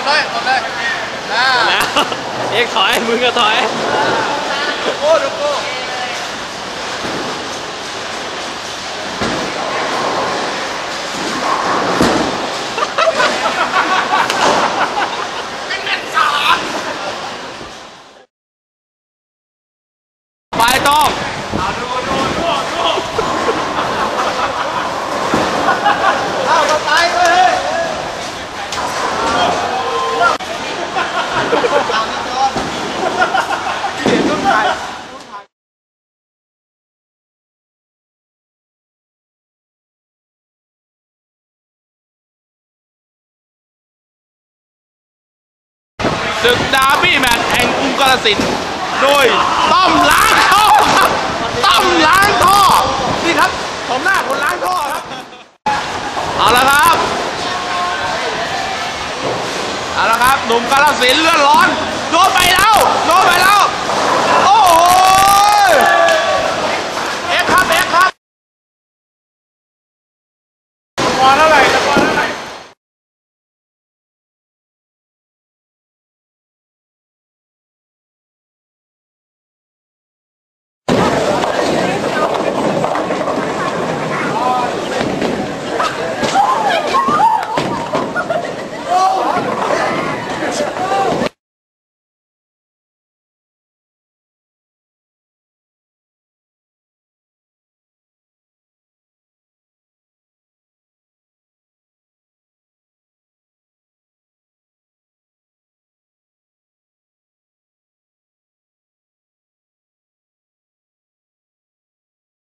ดเลยกดเลยอ่าเอ็กถอยมึงก็ถอยโก้ดูโก้ไต้อง ศึกดาบี้แมนแห่งกรุงกาฬสินโดยต้อมล้างท่อต้อมล้างท่อนี่ครับผมหน้าผมล้างท่อครับเอาละครับเอาละครับหนุ่มกาฬสินเลือดร้อนโดนไปแล้วโดนไปแล้วโอ้โหเอ็กครับเอ็กครับตะกอนเท่าไหร่ตะกอน